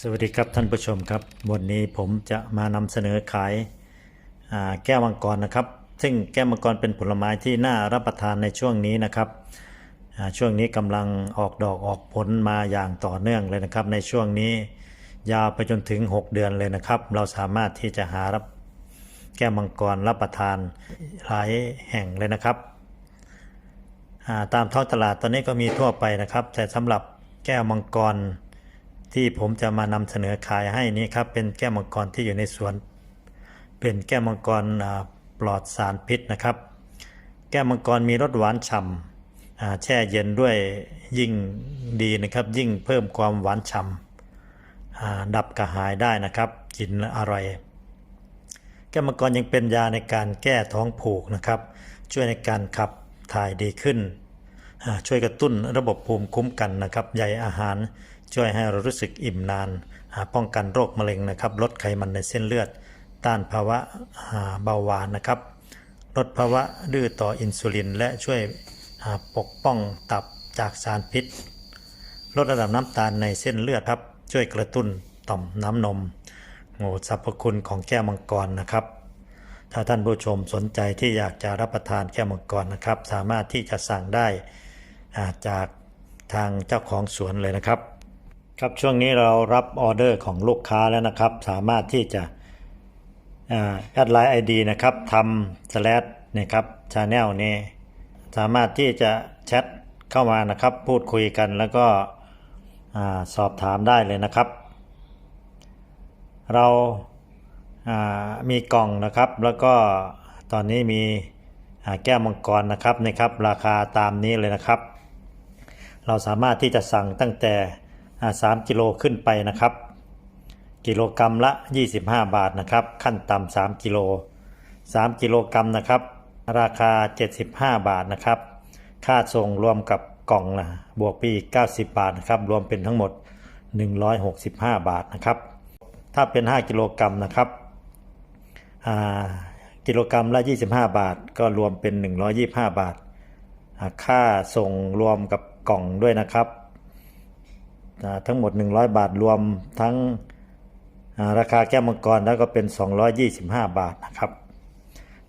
สวัสดีครับท่านผู้ชมครับ วันนี้ผมจะมานำเสนอขายแก้วมังกรนะครับ ซึ่งแก้วมังกรเป็นผลไม้ที่น่ารับประทานในช่วงนี้นะครับช่วงนี้กำลังออกดอกออกผลมาอย่างต่อเนื่องเลยนะครับ ในช่วงนี้ยาวไปจนถึง 6 เดือนเลยนะครับ เราสามารถที่จะหารับแก้วมังกรรับประทานหลายแห่งเลยนะครับตามท้องตลาดตอนนี้ก็มีทั่วไปนะครับ แต่สำหรับแก้วมังกร ที่ผมจะมานำเสนอขายให้นี้ครับ เป็นแก้วมังกรที่อยู่ในสวน เป็นแก้วมังกรปลอดสารพิษนะครับ แก้วมังกรมีรสหวานฉ่ำแช่เย็นด้วยยิ่งดีนะครับ ยิ่งเพิ่มความหวานฉ่ำดับกระหายได้นะครับกินอร่อยแก้วมังกรยังเป็นยาในการแก้ท้องผูกนะครับ ช่วยในการขับถ่ายดีขึ้น ช่วยกระตุ้นระบบภูมิคุ้มกันนะครับใยอาหาร ช่วยให้เรารู้สึกอิ่มนานาป้องกันโรคมะเร็งนะครับ ลดไขมันในเส้นเลือด ต้านภาวะาเบาหวานนะครับ ลดภาวะดื้อต่ออินซูลิน และช่วยปกป้องตับจากสารพิษ ลดระดับน้ำตาลในเส้นเลือดครับ ช่วยกระตุ้นต่อมน้ำนมโอ้สรรพคุณของแก้วมังกรนะครับ ถ้าท่านผู้ชมสนใจที่อยากจะรับประทานแก้วมังกรนะครับ สามารถที่จะสั่งได้จากทางเจ้าของสวนเลยนะครับ ครับช่วงนี้เรารับออเดอร์ของลูกค้าแล้วนะครับ สามารถที่จะแอดไลน์ไอดีนะครับทำสแลดนะครับชาแนลนี้ สามารถที่จะแชทเข้ามานะครับ พูดคุยกันแล้วก็สอบถามได้เลยนะครับ เรามีกล่องนะครับ แล้วก็ตอนนี้มีแก้วมังกรนะครับนะครับ ราคาตามนี้เลยนะครับ เราสามารถที่จะสั่งตั้งแต่ 3กิโลขึ้นไปนะครับ กิโลกรัมละ 25 บาทนะครับ ขั้นต่ำ3กิโล3กิโลกรัมนะครับ ราคา 75 บาทนะครับ ค่าส่งรวมกับกล่องนะบวกไปอีก 90 บาทนะครับ รวมเป็นทั้งหมด 165 บาทนะครับ ถ้าเป็น 5 กิโลกรัมนะครับกิโลกรัมละ 25 บาท ก็รวมเป็น 125 บาท ค่าส่งรวมกับกล่องด้วยนะครับ ทั้งหมด 100 บาทรวมทั้งราคาแก้วมังกรแล้วก็เป็น 225 บาทนะครับ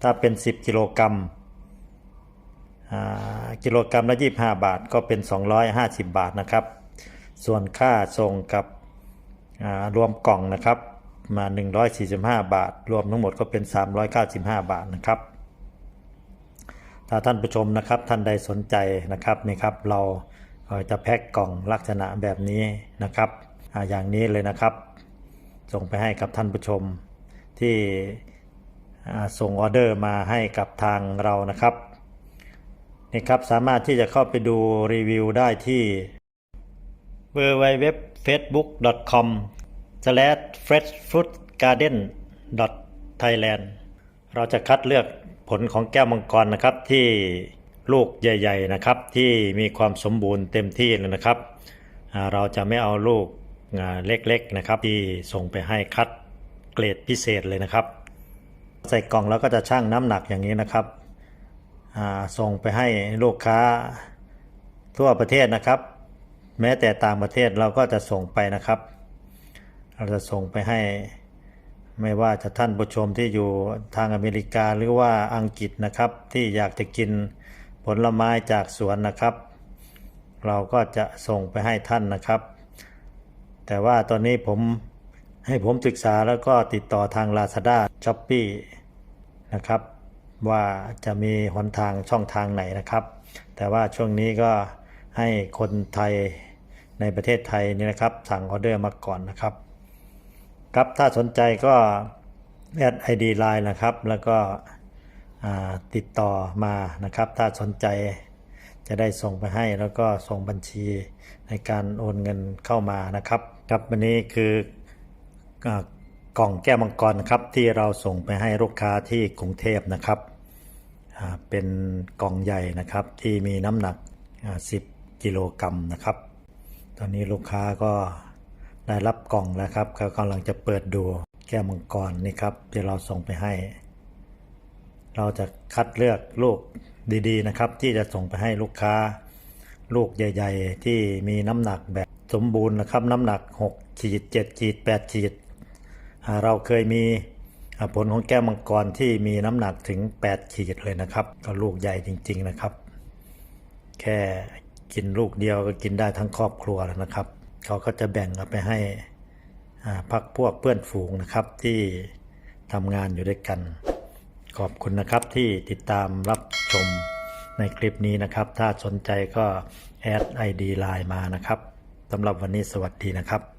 ถ้าเป็น 10 กิโลกรัมกิโลกรัมละ25 บาทก็เป็น 250 บาทนะครับ ส่วนค่าส่งกับรวมกล่องนะครับมา 145 บาท รวมทั้งหมดก็เป็น 395 บาทนะครับ ถ้าท่านผู้ชมนะครับท่านใดสนใจนะครับนี่ครับเรา จะแพ็คกล่องลักษณะแบบนี้นะครับออย่างนี้เลยนะครับ ส่งไปให้กับท่านผู้ชมที่ส่งออเดอร์มาให้กับทางเรานะครับนี่ครับสามารถที่จะเข้าไปดูรีวิวได้ที่ w w w f a c e b o o k c o m f r e s h f r u i t g a r d e n t h a i l a n d เราจะคัดเลือกผลของแก้วมังกรนะครับที่ ลูกใหญ่ ๆนะครับ ที่มีความสมบูรณ์เต็มที่เลยนะครับ เราจะไม่เอาลูกเล็กๆนะครับ ที่ส่งไปให้คัดเกรดพิเศษเลยนะครับ ใส่กล่องแล้วก็จะชั่งน้ำหนักอย่างนี้นะครับส่งไปให้ลูกค้าทั่วประเทศนะครับ แม้แต่ต่างประเทศเราก็จะส่งไปนะครับ เราจะส่งไปให้ไม่ว่าจะท่านผู้ชมที่อยู่ทางอเมริกาหรือว่าอังกฤษนะครับ ที่อยากจะกิน ผลไม้จากสวนนะครับ เราก็จะส่งไปให้ท่านนะครับ แต่ว่าตอนนี้ผมให้ผมศึกษาแล้วก็ติดต่อทาง Lazada s h o p e e นะครับ ว่าจะมีหนทางช่องทางไหนนะครับ แต่ว่าช่วงนี้ก็ให้คนไทยในประเทศไทยนี่นะครับ สั่งออเดอร์มาก่อนนะครับ ครับถ้าสนใจก็แอด ID Line นะครับ แล้วก็ ติดต่อมานะครับ ถ้าสนใจจะได้ส่งไปให้แล้วก็ส่งบัญชีในการโอนเงินเข้ามานะครับ ครับวันนี้คืออกล่องแก้วมังกรนะครับที่เราส่งไปให้ลูกค้าที่กรุงเทพนะครับเป็นกล่องใหญ่นะครับที่มีน้ำหนัก 10 กิโลกรัมนะครับ ตอนนี้ลูกค้าก็ได้รับกล่องแล้วครับเขากำลังจะเปิดดูแก้วมังกรนี่ครับที่เราส่งไปให้ เราจะคัดเลือกลูกดีๆนะครับ ที่จะส่งไปให้ลูกค้า ลูกใหญ่ ๆ ที่มีน้ำหนักแบบสมบูรณ์นะครับ น้ำหนักขีด7ขีด8ขีดเราเคยมีผลของแก้วมังกรที่มีน้ำหนักถึง 8 ขีดเลยนะครับ ก็ลูกใหญ่จริง ๆนะครับ แค่กินลูกเดียวก็กินได้ทั้งครอบครัวแล้วนะครับ เขาก็จะแบ่งเอาไปให้พักพวกเพื่อนฝูงนะครับที่ทำงานอยู่ด้วยกัน ขอบคุณนะครับที่ติดตามรับชมในคลิปนี้นะครับ ถ้าสนใจก็แอด ID ไลน์มานะครับสำหรับวันนี้สวัสดีนะครับ